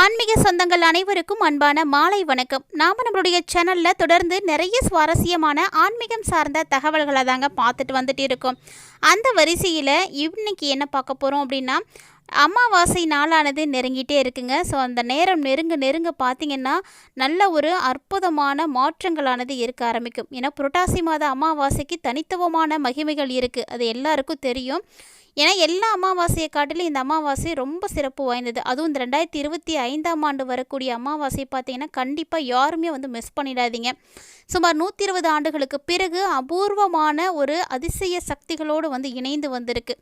ஆன்மீக சொந்தங்கள் அனைவருக்கும் அன்பான மாலை வணக்கம். நாம் நம்மளுடைய சேனலில் தொடர்ந்து நிறைய சுவாரஸ்யமான ஆன்மீகம் சார்ந்த தகவல்களை தாங்க பார்த்துட்டு வந்துட்டு இருக்கோம். அந்த வரிசையில் இன்னைக்கு என்ன பார்க்க போகிறோம் அப்படின்னா அமாவாசை நாளானது நெருங்கிட்டே இருக்குங்க. ஸோ அந்த நேரம் நெருங்க நெருங்க பார்த்தீங்கன்னா நல்ல ஒரு அற்புதமான மாற்றங்களானது இருக்க ஆரம்பிக்கும். ஏன்னா புரட்டாசி மாத அமாவாசைக்கு தனித்துவமான மகிமைகள் இருக்குது அது எல்லாருக்கும் தெரியும். ஏன்னா எல்லா அமாவாசையை காட்டிலும் இந்த அமாவாசை ரொம்ப சிறப்பு வாய்ந்தது. அதுவும் இந்த ரெண்டாயிரத்தி இருபத்தி ஐந்தாம் ஆண்டு வரக்கூடிய அமாவாசை பார்த்தீங்கன்னா கண்டிப்பாக யாருமே வந்து மிஸ் பண்ணிடாதீங்க. சுமார் நூற்றி இருபது ஆண்டுகளுக்கு பிறகு அபூர்வமான ஒரு அதிசய சக்திகளோடு வந்து இணைந்து வந்திருக்கு.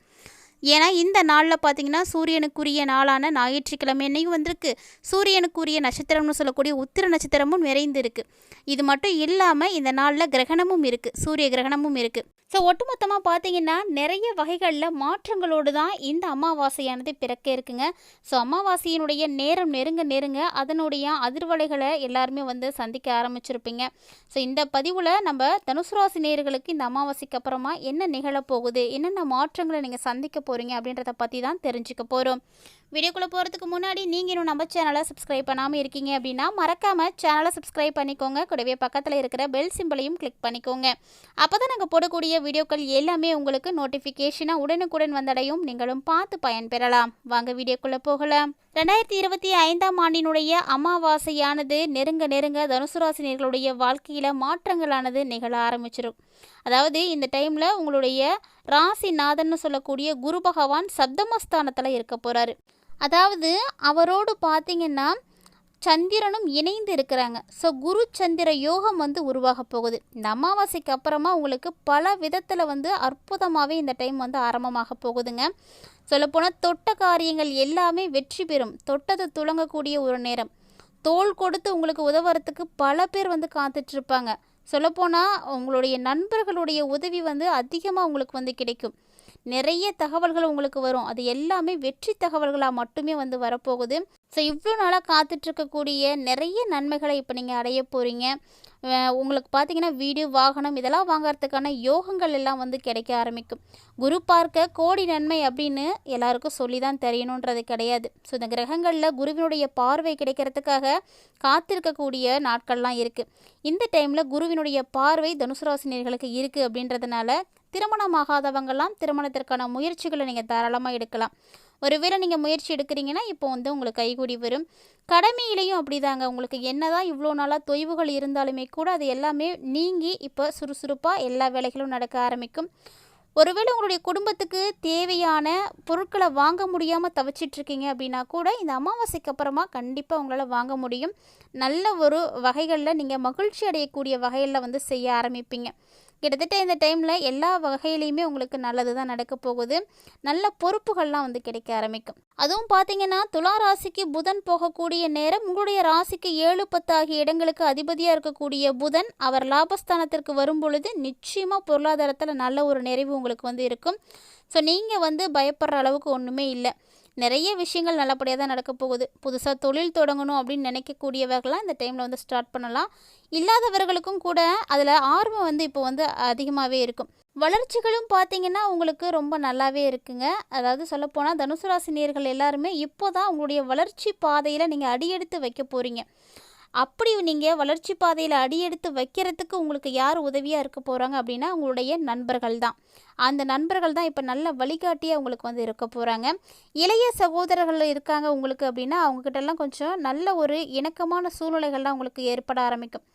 ஏன்னா இந்த நாளில் பார்த்தீங்கன்னா சூரியனுக்குரிய நாளான ஞாயிற்றுக்கிழமை என்னையும் வந்திருக்கு. சூரியனுக்குரிய நட்சத்திரம்னு சொல்லக்கூடிய உத்திர நட்சத்திரமும் நிறைந்து இருக்குது இது மட்டும் இல்லாமல் இந்த நாளில் கிரகணமும் இருக்குது சூரிய கிரகணமும் இருக்குது ஸோ ஒட்டுமொத்தமாக பார்த்தீங்கன்னா நிறைய வகைகளில் மாற்றங்களோடு தான் இந்த அமாவாசையானது பிறக்க இருக்குங்க. ஸோ அமாவாசையினுடைய நேரம் நெருங்க நெருங்க அதனுடைய அதிர்வலைகளை எல்லாருமே வந்து சந்திக்க ஆரம்பிச்சிருப்பீங்க. ஸோ இந்த பதிவில் நம்ம தனுசு ராசி இந்த அமாவாசைக்கு அப்புறமா என்ன நிகழப்போகுது என்னென்ன மாற்றங்களை நீங்கள் சந்திக்க போகிறீங்க அப்படின்றத பற்றி தான் தெரிஞ்சுக்க போகிறோம் வீடியோக்குள்ளே போகிறதுக்கு முன்னாடி நீங்கள் இன்னும் நம்ம சேனலை சப்ஸ்கிரைப் பண்ணாமல் இருக்கீங்க அப்படின்னா மறக்காமல் சேனலை சப்ஸ்கிரைப் பண்ணிக்கோங்க. கூடவே பக்கத்தில் இருக்கிற பெல் சிம்பிளையும் கிளிக் பண்ணிக்கோங்க. அப்போ தான் நாங்கள் போடக்கூடிய வீடியோக்கள் எல்லாமே உங்களுக்கு நோட்டிஃபிகேஷனாக உடனுக்குடன் வந்தடையும். நீங்களும் பார்த்து பயன்பெறலாம். வாங்க வீடியோக்குள்ளே போகலாம். ரெண்டாயிரத்தி இருபத்தி ஐந்தாம் ஆண்டினுடைய அமாவாசையானது நெருங்க நெருங்க தனுசு ராசினியர்களுடைய வாழ்க்கையில் மாற்றங்களானது நிகழ ஆரம்பிச்சிடும் அதாவது இந்த டைமில் உங்களுடைய ராசிநாதன்னு சொல்லக்கூடிய குரு பகவான் சப்தமஸ்தானத்தில் இருக்க போகிறாரு அதாவது அவரோடு பார்த்தீங்கன்னா சந்திரனும் இணைந்து இருக்கிறாங்க. ஸோ குரு சந்திர யோகம் வந்து உருவாக போகுது. இந்த அமாவாசைக்கு அப்புறமா உங்களுக்கு பல விதத்தில் வந்து அற்புதமாகவே இந்த டைம் வந்து ஆரம்பமாக போகுதுங்க. சொல்லப்போனால் தொட்ட காரியங்கள் எல்லாமே வெற்றி பெறும். தொட்டது துளங்கக்கூடிய ஒரு நேரம். தோல் கொடுத்து உங்களுக்கு உதவுறதுக்கு பல பேர் வந்து காத்துட்ருப்பாங்க சொல்லப்போனால் உங்களுடைய நண்பர்களுடைய உதவி வந்து அதிகமாக உங்களுக்கு வந்து கிடைக்கும். நிறைய தகவல்கள் உங்களுக்கு வரும். அது எல்லாமே வெற்றி தகவல்களாக மட்டுமே வந்து வரப்போகுது. ஸோ இவ்வளோ நாளாக காத்துட்ருக்கக்கூடிய நிறைய நன்மைகளை இப்போ நீங்கள் அடைய போகிறீங்க உங்களுக்கு பார்த்தீங்கன்னா வீடு வாகனம் இதெல்லாம் வாங்கிறதுக்கான யோகங்கள் எல்லாம் வந்து கிடைக்க ஆரம்பிக்கும். குரு பார்க்க கோடி நன்மை அப்படின்னு எல்லாருக்கும் சொல்லி தான் தெரியணுன்றது கிடையாது. ஸோ இந்த கிரகங்களில் குருவினுடைய பார்வை கிடைக்கிறதுக்காக காத்திருக்கக்கூடிய நாட்கள்லாம் இருக்குது இந்த டைமில் குருவினுடைய பார்வை தனுசு ராசினியர்களுக்கு இருக்குது அப்படின்றதுனால திருமணமாகாதவங்கெல்லாம் திருமணத்திற்கான முயற்சிகளை நீங்கள் தாராளமாக எடுக்கலாம். ஒருவேளை நீங்கள் முயற்சி எடுக்கிறீங்கன்னா இப்போ வந்து உங்களுக்கு கைகூடி வரும். கடமையிலையும் அப்படிதாங்க. உங்களுக்கு என்னதான் இவ்வளோ நாளாக தொய்வுகள் இருந்தாலுமே கூட அது எல்லாமே நீங்கி இப்போ சுறுசுறுப்பாக எல்லா வேலைகளும் நடக்க ஆரம்பிக்கும். ஒருவேளை உங்களுடைய குடும்பத்துக்கு தேவையான பொருட்களை வாங்க முடியாமல் தவிச்சிட்ருக்கீங்க அப்படின்னா கூட இந்த அமாவாசைக்கு அப்புறமா கண்டிப்பாக உங்களால் வாங்க முடியும். நல்ல ஒரு வகைகளில் நீங்கள் மகிழ்ச்சி அடையக்கூடிய வகையில் வந்து செய்ய ஆரம்பிப்பீங்க. கிட்டத்தட்ட இந்த டைமில் எல்லா வகையிலையுமே உங்களுக்கு நல்லது தான் நடக்க போகுது. நல்ல பொறுப்புகள்லாம் வந்து கிடைக்க ஆரம்பிக்கும். அதுவும் பார்த்தீங்கன்னா துலா ராசிக்கு புதன் போகக்கூடிய நேரம் உங்களுடைய ராசிக்கு ஏழு பத்து ஆகிய இடங்களுக்கு அதிபதியாக இருக்கக்கூடிய புதன் அவர் லாபஸ்தானத்திற்கு வரும் பொழுது நிச்சயமாக பொருளாதாரத்தில் நல்ல ஒரு நிறைவு உங்களுக்கு வந்து இருக்கும். ஸோ நீங்கள் வந்து பயப்படுற அளவுக்கு ஒன்றுமே இல்லை. நிறைய விஷயங்கள் நல்லபடியாக தான் நடக்க போகுது. புதுசாக தொழில் தொடங்கணும் அப்படின்னு நினைக்கக்கூடியவர்களாம் இந்த டைமில் வந்து ஸ்டார்ட் பண்ணலாம். இல்லாதவர்களுக்கும் கூட அதில் ஆர்வம் வந்து இப்போ வந்து அதிகமாகவே இருக்கும். வளர்ச்சிகளும் பார்த்தீங்கன்னா உங்களுக்கு ரொம்ப நல்லாவே இருக்குங்க. அதாவது சொல்லப்போனால் தனுசு ராசினியர்கள் எல்லாருமே இப்போ தான் உங்களுடைய வளர்ச்சி பாதையில் நீங்கள் அடியெடுத்து வைக்க போகிறீங்க அப்படி நீங்கள் வளர்ச்சி பாதையில் அடியெடுத்து வைக்கிறதுக்கு உங்களுக்கு யார் உதவியாக இருக்க போகிறாங்க அப்படின்னா உங்களுடைய நண்பர்கள் தான். அந்த நண்பர்கள் தான் இப்போ நல்ல வழிகாட்டியாக உங்களுக்கு வந்து இருக்க போகிறாங்க இளைய சகோதரர்கள் இருக்காங்க உங்களுக்கு அப்படின்னா அவங்கக்கிட்டலாம் கொஞ்சம் நல்ல ஒரு இணக்கமான சூழ்நிலைகள்லாம் உங்களுக்கு ஏற்பட ஆரம்பிக்கும்.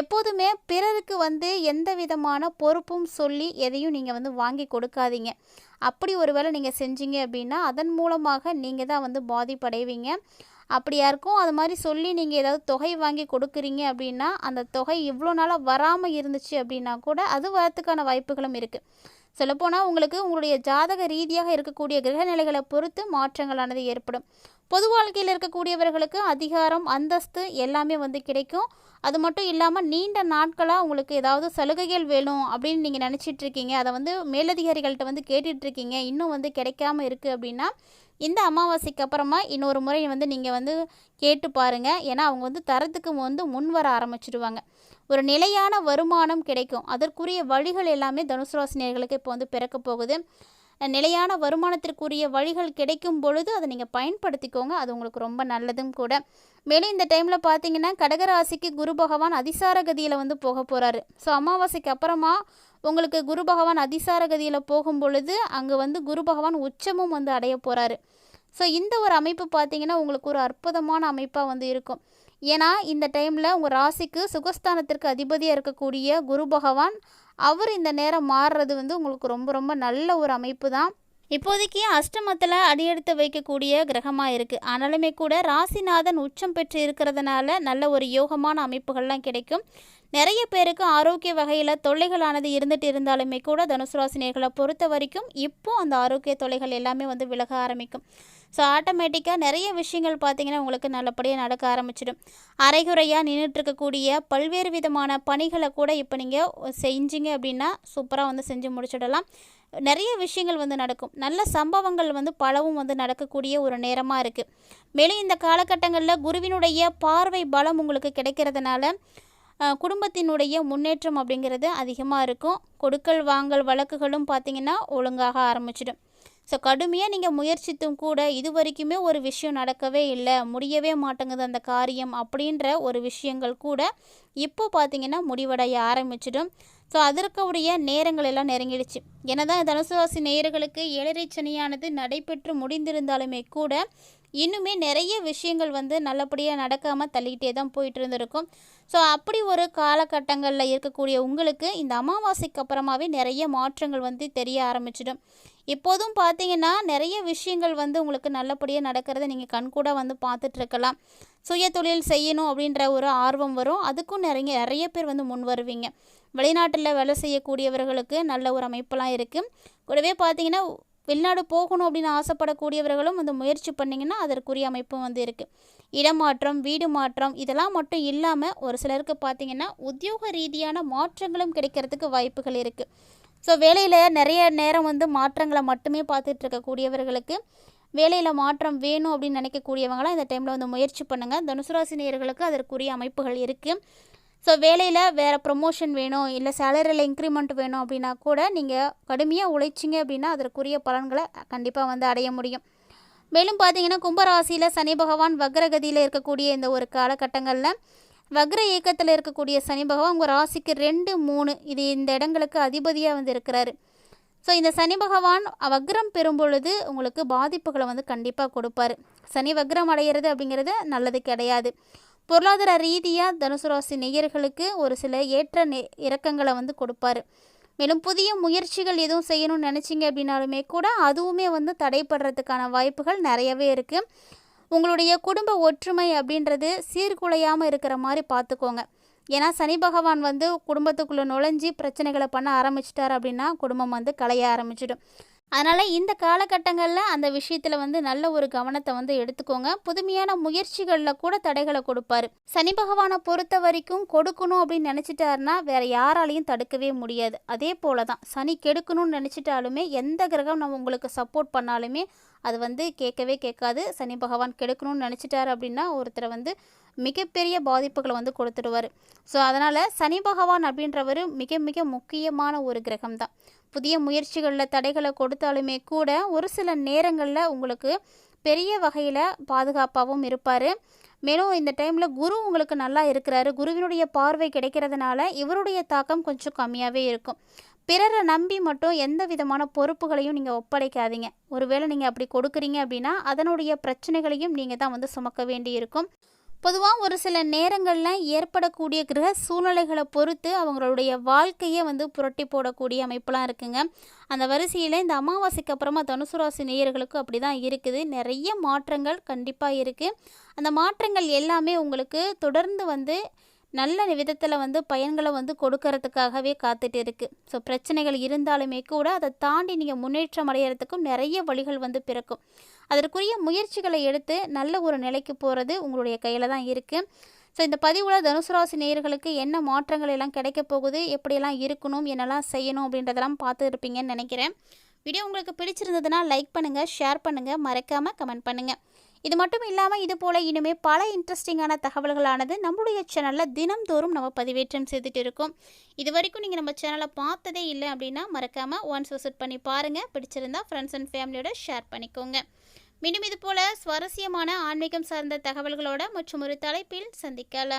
எப்போதுமே பிறருக்கு வந்து எந்த விதமான பொறுப்பும் சொல்லி எதையும் நீங்கள் வந்து வாங்கி கொடுக்காதீங்க. அப்படி ஒரு வேளை நீங்கள் செஞ்சீங்க அப்படின்னா அதன் மூலமாக நீங்கள் தான் வந்து பாதிப்படைவீங்க. அப்படி யாருக்கும் அது மாதிரி சொல்லி நீங்கள் ஏதாவது தொகை வாங்கி கொடுக்குறீங்க அப்படின்னா அந்த தொகை இவ்வளோ நாளாக வராமல் இருந்துச்சு அப்படின்னா கூட அது வரத்துக்கான வாய்ப்புகளும் இருக்குது சொல்லப்போனால் உங்களுக்கு உங்களுடைய ஜாதக ரீதியாக இருக்கக்கூடிய கிரகநிலைகளை பொறுத்து மாற்றங்களானது ஏற்படும். பொது வாழ்க்கையில் இருக்கக்கூடியவர்களுக்கு அதிகாரம் அந்தஸ்து எல்லாமே வந்து கிடைக்கும். அது மட்டும் இல்லாமல் நீண்ட நாட்களாக உங்களுக்கு ஏதாவது சலுகைகள் வேணும் அப்படின்னு நீங்கள் நினச்சிட்டு இருக்கீங்க. அதை வந்து மேலதிகாரிகள்கிட்ட வந்து கேட்டுட்ருக்கீங்க இன்னும் வந்து கிடைக்காம இருக்குது அப்படின்னா இந்த அமாவாசைக்கு அப்புறமா இன்னொரு முறை வந்து நீங்கள் வந்து கேட்டு பாருங்கள் ஏன்னா அவங்க வந்து தரத்துக்கு வந்து முன் வர ஆரம்பிச்சிடுவாங்க ஒரு நிலையான வருமானம் கிடைக்கும். அதற்குரிய வழிகள் எல்லாமே தனுசு ராசினியர்களுக்கு இப்போ வந்து பிறக்க போகுது. நிலையான வருமானத்திற்குரிய வழிகள் கிடைக்கும் பொழுது அதை நீங்கள் பயன்படுத்திக்கோங்க. அது உங்களுக்கு ரொம்ப நல்லதும் கூட. மேலும் இந்த டைமில் பார்த்தீங்கன்னா கடகராசிக்கு குரு பகவான் அதிசார கதியில் வந்து போக போகிறாரு ஸோ அமாவாசைக்கு அப்புறமா உங்களுக்கு குரு பகவான் அதிசார கதியில் போகும் பொழுது அங்கே வந்து குரு பகவான் உச்சமும் வந்து அடைய போகிறாரு ஸோ இந்த ஒரு அமைப்பு பார்த்தீங்கன்னா உங்களுக்கு ஒரு அற்புதமான அமைப்பாக வந்து இருக்கும். ஏன்னா இந்த டைமில் உங்கள் ராசிக்கு சுகஸ்தானத்திற்கு அதிபதியாக இருக்கக்கூடிய குரு பகவான் அவர் இந்த நேரம் மாறுறது வந்து உங்களுக்கு ரொம்ப ரொம்ப நல்ல ஒரு அமைப்பு தான் இப்போதைக்கு அஷ்டமத்தில் அடியெடுத்து வைக்கக்கூடிய கிரகமாக இருக்குது ஆனாலுமே கூட ராசிநாதன் உச்சம் பெற்று இருக்கிறதுனால நல்ல ஒரு யோகமான அமைப்புகள்லாம் கிடைக்கும். நிறைய பேருக்கு ஆரோக்கிய வகையில் தொல்லைகளானது இருந்துட்டு இருந்தாலுமே கூட தனுசு ராசினியர்களை பொறுத்த வரைக்கும் இப்போ அந்த ஆரோக்கிய தொல்லைகள் எல்லாமே வந்து விலக ஆரம்பிக்கும். ஸோ ஆட்டோமேட்டிக்காக நிறைய விஷயங்கள் பார்த்திங்கன்னா உங்களுக்கு நல்லபடியாக நடக்க ஆரம்பிச்சிடும். அரைகுறையாக நின்றுட்டுருக்கக்கூடிய பல்வேறு விதமான பணிகளை கூட இப்போ நீங்கள் செஞ்சீங்க அப்படின்னா சூப்பராக வந்து செஞ்சு முடிச்சிடலாம். நிறைய விஷயங்கள் வந்து நடக்கும். நல்ல சம்பவங்கள் வந்து பலவும் வந்து நடக்கக்கூடிய ஒரு நேரமாக இருக்குது மேலும் இந்த காலகட்டங்களில் குருவினுடைய பார்வை பலம் உங்களுக்கு கிடைக்கிறதுனால குடும்பத்தினுடைய முன்னேற்றம் அப்படிங்கிறது அதிகமாக இருக்கும். கொடுக்கல் வாங்கல் வழக்குகளும் பார்த்திங்கன்னா ஒழுங்காக ஆரம்பிச்சிடும். ஸோ கடுமையாக நீங்கள் முயற்சித்தும் கூட இது வரைக்குமே ஒரு விஷயம் நடக்கவே இல்லை. முடியவே மாட்டேங்குது அந்த காரியம் அப்படின்ற ஒரு விஷயங்கள் கூட இப்போ பார்த்திங்கன்னா முடிவடைய ஆரம்பிச்சிடும். ஸோ அதற்குடைய நேரங்கள் எல்லாம் நெருங்கிடுச்சு. என்னதான் தனுசு ராசி நேயர்களுக்கு ஏழரை சனியானது நடைபெற்று முடிந்திருந்தாலுமே கூட இன்னுமே நிறைய விஷயங்கள் வந்து நல்லபடியாக நடக்காமல் தள்ளிக்கிட்டே தான் போயிட்டு இருந்திருக்கும். ஸோ அப்படி ஒரு காலகட்டங்களில் இருக்கக்கூடிய உங்களுக்கு இந்த அமாவாசைக்கு அப்புறமாவே நிறைய மாற்றங்கள் வந்து தெரிய ஆரம்பிச்சிடும். இப்போதும் பார்த்தீங்கன்னா நிறைய விஷயங்கள் வந்து உங்களுக்கு நல்லபடியாக நடக்கிறத நீங்கள் கண்கூட வந்து பார்த்துட்ருக்கலாம் சுய தொழில் செய்யணும் அப்படின்ற ஒரு ஆர்வம் வரும். அதுக்கும் நிறைய நிறைய பேர் வந்து முன் வருவீங்க. வெளிநாட்டில் வேலை செய்யக்கூடியவர்களுக்கு நல்ல ஒரு அமைப்பெல்லாம் இருக்குது கூடவே பார்த்தீங்கன்னா வெளிநாடு போகணும் அப்படின்னு ஆசைப்படக்கூடியவர்களும் வந்து முயற்சி பண்ணிங்கன்னா அதற்குரிய அமைப்பும் வந்து இருக்குது இடமாற்றம் வீடு மாற்றம் இதெல்லாம் மட்டும் இல்லாமல் ஒரு சிலருக்கு பார்த்திங்கன்னா உத்தியோக ரீதியான மாற்றங்களும் கிடைக்கிறதுக்கு வாய்ப்புகள் இருக்குது ஸோ வேலையில் நிறைய நேரம் வந்து மாற்றங்களை மட்டுமே பார்த்துட்டு இருக்கக்கூடியவர்களுக்கு வேலையில் மாற்றம் வேணும் அப்படின்னு நினைக்கக்கூடியவங்களாம் இந்த டைமில் வந்து முயற்சி பண்ணுங்கள் தனுசுராசி நேயர்களுக்கு அதற்குரிய அமைப்புகள் இருக்குது ஸோ வேலையில் வேறு ப்ரொமோஷன் வேணும் இல்லை சேலரியில் இன்க்ரிமெண்ட் வேணும் அப்படின்னா கூட நீங்கள் கடுமையாக உழைச்சிங்க அப்படின்னா அதற்குரிய பலன்களை கண்டிப்பாக வந்து அடைய முடியும். மேலும் பார்த்தீங்கன்னா கும்பராசியில் சனி பகவான் வக்ரகதியில் இருக்கக்கூடிய இந்த ஒரு காலகட்டங்களில் வக்ர இயக்கத்தில் இருக்கக்கூடிய சனி பகவான் உங்கள் ராசிக்கு ரெண்டு மூணு இது இந்த இடங்களுக்கு அதிபதியாக வந்து இருக்கிறாரு. ஸோ இந்த சனி பகவான் வக்ரம் பெறும் பொழுது உங்களுக்கு பாதிப்புகளை வந்து கண்டிப்பாக கொடுப்பாரு. சனி வக்ரம் அடைகிறது அப்படிங்கிறது நல்லது கிடையாது. பொருளாதார ரீதியாக தனுசு ராசி நெய்யர்களுக்கு ஒரு சில ஏற்ற இறக்கங்களை வந்து கொடுப்பாரு. மேலும் புதிய முயற்சிகள் எதுவும் செய்யணும்னு நினச்சிங்க அப்படின்னாலுமே கூட அதுவுமே வந்து தடைப்படுறதுக்கான வாய்ப்புகள் நிறையவே இருக்குது உங்களுடைய குடும்ப ஒற்றுமை அப்படின்றது சீர்குலையாமல் இருக்கிற மாதிரி பார்த்துக்கோங்க ஏன்னா சனி பகவான் வந்து குடும்பத்துக்குள்ளே நுழைஞ்சி பிரச்சனைகளை பண்ண ஆரம்பிச்சிட்டார் அப்படின்னா குடும்பம் வந்து களைய ஆரம்பிச்சிடும். அதனால் இந்த காலகட்டங்களில் அந்த விஷயத்தில் வந்து நல்ல ஒரு கவனத்தை வந்து எடுத்துக்கோங்க. புதுமையான முயற்சிகளில் கூட தடைகளை கொடுப்பாரு. சனி பகவானை பொறுத்த வரைக்கும் கொடுக்கணும் அப்படின்னு நினச்சிட்டாருன்னா வேற யாராலையும் தடுக்கவே முடியாது. அதே போல தான் சனி கெடுக்கணும்னு நினச்சிட்டாலுமே எந்த கிரகம் நம்ம உங்களுக்கு சப்போர்ட் பண்ணாலுமே அது வந்து கேட்கவே கேட்காது. சனி பகவான் கெடுக்கணும்னு நினச்சிட்டாரு அப்படின்னா ஒருத்தரை வந்து மிகப்பெரிய பாதிப்புகளை வந்து கொடுத்துடுவார். ஸோ அதனால் சனி பகவான் அப்படின்றவர் மிக மிக முக்கியமான ஒரு கிரகம் தான் புதிய முயற்சிகளில் தடைகளை கொடுத்தாலுமே கூட ஒரு சில நேரங்களில் உங்களுக்கு பெரிய வகையில் பாதுகாப்பாகவும் இருப்பார். மேலும் இந்த டைமில் குரு உங்களுக்கு நல்லா இருக்கிறாரு. குருவினுடைய பார்வை கிடைக்கிறதுனால இவருடைய தாக்கம் கொஞ்சம் கம்மியாகவே இருக்கும். பிறரை நம்பி மட்டும் எந்த விதமான பொறுப்புகளையும் நீங்கள் ஒப்படைக்காதீங்க. ஒருவேளை நீங்கள் அப்படி கொடுக்குறீங்க அப்படின்னா அதனுடைய பிரச்சனைகளையும் நீங்கள் தான் வந்து சுமக்க வேண்டி இருக்கும் பொதுவாக ஒரு சில நேரங்களில் ஏற்படக்கூடிய கிரக சூழ்நிலைகளை பொறுத்து அவங்களுடைய வாழ்க்கையை வந்து புரட்டி போடக்கூடிய அமைப்பெலாம் இருக்குங்க. அந்த வரிசையில் இந்த அமாவாசைக்கு அப்புறமா தனுசு ராசி நேயர்களுக்கு அப்படி தான் இருக்குது. நிறைய மாற்றங்கள் கண்டிப்பாக இருக்குது அந்த மாற்றங்கள் எல்லாமே உங்களுக்கு தொடர்ந்து வந்து நல்ல விதத்தில் வந்து பயன்களை வந்து கொடுக்கறதுக்காகவே காத்துட்டு இருக்குது ஸோ பிரச்சனைகள் இருந்தாலுமே கூட அதை தாண்டி நீங்கள் முன்னேற்றம் அடைகிறதுக்கும் நிறைய வழிகள் வந்து பிறக்கும். அதற்குரிய முயற்சிகளை எடுத்து நல்ல ஒரு நிலைக்கு போகிறது உங்களுடைய கையில் தான் இருக்குது ஸோ இந்த பதிவில் தனுசு ராசி நேயர்களுக்கு என்ன மாற்றங்கள் எல்லாம் கிடைக்க போகுது எப்படியெல்லாம் இருக்கணும் என்னெல்லாம் செய்யணும் அப்படின்றதெல்லாம் பார்த்து இருப்பீங்கன்னு நினைக்கிறேன். வீடியோ உங்களுக்கு பிடிச்சிருந்ததுன்னா லைக் பண்ணுங்கள் ஷேர் பண்ணுங்கள் மறக்காமல் கமெண்ட் பண்ணுங்கள் இது மட்டும் இல்லாமல் இது போல் இனிமேல் பல இன்ட்ரெஸ்டிங்கான தகவல்களானது நம்மளுடைய சேனலில் தினம்தோறும் நம்ம பதிவேற்றம் செய்துட்டு இருக்கோம். இது வரைக்கும் நீங்கள் நம்ம சேனலை பார்த்ததே இல்லை அப்படின்னா மறக்காமல் ஒன்ஸ் விசிட் பண்ணி பாருங்கள் பிடிச்சிருந்தா ஃப்ரெண்ட்ஸ் அண்ட் ஃபேமிலியோட ஷேர் பண்ணிக்கோங்க. மீண்டும் இது போல் சுவாரஸ்யமான ஆன்மீகம் சார்ந்த தகவல்களோட மற்றும் ஒரு தலைப்பில் சந்திக்கலாம்.